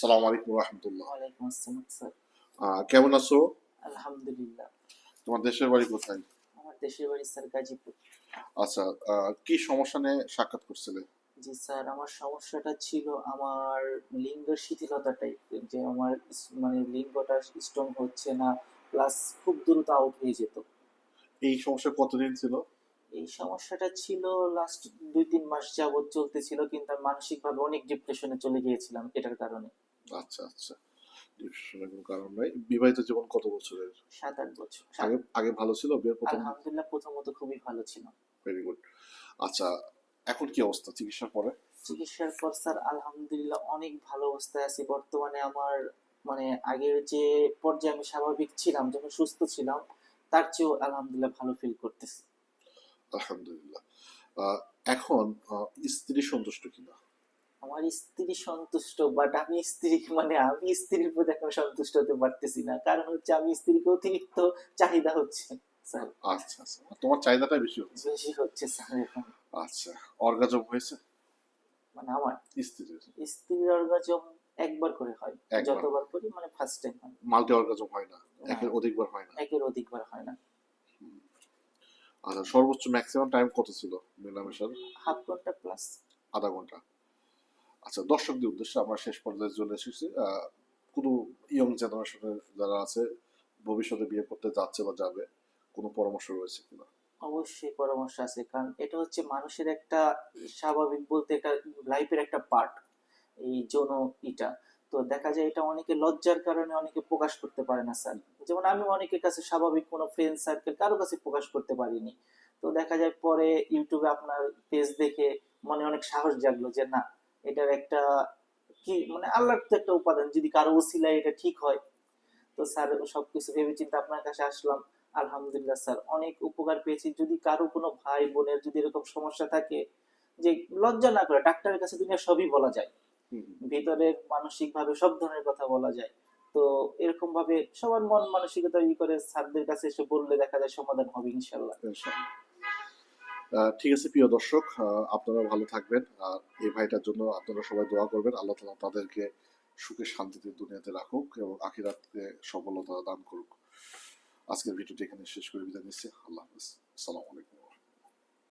সালাম আলাইকুম রহমতুল্লাহ ওয়ালাইকুম আসসালাম স্যার কেমন আছো? আলহামদুলিল্লাহ। তোমার দেশের বাড়ি কোথায়? আমার দেশের বাড়ি স্যার গাজীপুর। আচ্ছা কি সমস্যা নিয়ে সাক্ষাৎ করছিলে? জি স্যার আমার সমস্যাটা ছিল আমার লিঙ্গের শিথিলতা টাইপের যে আমার মানে লিঙ্গটা স্ট্রং হচ্ছে না প্লাস খুব দ্রুত আউট হয়ে যেত। এই সমস্যা কতদিন ছিল? এই সমস্যাটা ছিল লাস্ট দুই তিন মাস যাবৎ চলতেছিল কিন্তু মানসিকভাবে অনেক ডিপ্রেশনে চলে গিয়েছিলাম এটার কারণে। আচ্ছা আচ্ছা। ডিপ্রেশনের কোনো কারণ নাই। বিবাহিত জীবন কত বছরের? সাত আট বছর। আগে আগে ভালো ছিল বিয়ের প্রথম? আলহামদুলিল্লাহ প্রথমত খুবই ভালো ছিল। ভেরি গুড আচ্ছা এখন কি অবস্থা চিকিৎসার পরে? চিকিৎসার পর স্যার আলহামদুলিল্লাহ অনেক ভালো অবস্থায় আছি। বর্তমানে আমার মানে আগের যে পর্যায়ে আমি স্বাভাবিক ছিলাম যখন সুস্থ ছিলাম তার চেয়েও আলহামদুলিল্লাহ ভালো ফিল করতেছি। আলহামদুলিল্লাহ। এখন স্ত্রী সন্তুষ্ট কিনা? আমার স্ত্রী সন্তুষ্ট বাট আমি স্ত্রী মানে আমি স্ত্রীর প্রতি এখন সন্তুষ্ট হতে পারতেছি না। কারণ হচ্ছে আমি স্ত্রীকে অতিরিক্ত চাহিদা হচ্ছে স্যার আচ্ছা আচ্ছা। তোমার চাহিদাটা বেশি হচ্ছে। বেশি হচ্ছে স্যার এখন। আচ্ছা অর্গাজম হয়েছে? মানে আমার। স্ত্রীর স্ত্রীর অর্গাজম একবার করে হয় যতবার করি মানে ফার্স্ট টাইম হয়। মাল্টি অর্গাজম হয় না না, একের অধিকবার হয় না। একের অধিকবার হয় না। আচ্ছা সর্বোচ্চ ম্যাক্সিমাম টাইম কত ছিল? মেলামেশার? হাফ ঘণ্টা প্লাস আধা ঘণ্টা। আচ্ছা দর্শকদের উদ্দেশ্যে আমরা শেষ পর্যায়ে চলে এসেছি। কোনো ইয়ং জেনারেশনের যারা আছে, ভবিষ্যতে বিয়ে করতে যাচ্ছে বা যাবে, কোনো পরামর্শ রয়েছে কিনা? অবশ্যই পরামর্শ আছে, কারণ এটা হচ্ছে মানুষের একটা স্বাভাবিক বলতে একটা লাইফের একটা পার্ট এই যৌন ইটা। তো দেখা যায় এটা অনেকে লজ্জার কারণে অনেকে প্রকাশ করতে পারে না স্যার যেমন আমি অনেকের কাছে স্বাভাবিক কোনো ফ্রেন্ড সার্কেল কারও কাছে প্রকাশ করতে পারিনি। তো দেখা যায় পরে ইউটিউবে আপনার পেজ দেখে মনে অনেক সাহস জাগলো যে না এটার একটা কি মানে আল্লাহর তো একটা উপাদান যদি কারও উসিলায় এটা ঠিক হয়। তো স্যার সবকিছু ভেবে চিন্তা আপনার কাছে আসলাম। আলহামদুলিল্লাহ স্যার অনেক উপকার পেয়েছি। যদি কারও কোনো ভাই বোনের যদি এরকম সমস্যা থাকে যে লজ্জা না করে ডাক্তারের কাছে দুনিয়া সবই বলা যায়। ভিতরে মানসিক ভাবে সব ধরনের কথা বলা যায়। তো এরকম ভাবে সবার মন মানসিকতা ই করে স্যারদের কাছে এসে বললে দেখা যায় সমাধান হবে ইনশাল্লাহ ঠিক আছে, প্রিয় দর্শক আপনারা ভালো থাকবেন। আর এই ভাইটার জন্য আপনারা সবাই দোয়া করবেন। আল্লাহ তালা তাদেরকে সুখে শান্তিতে দুনিয়াতে রাখুক এবং আখিরাতকে সফলতা দান করুক। আজকের ভিডিওটি এখানে শেষ করে বিদায় নিচ্ছি। আল্লাহ হাফিজ। আসসালামু আলাইকুম।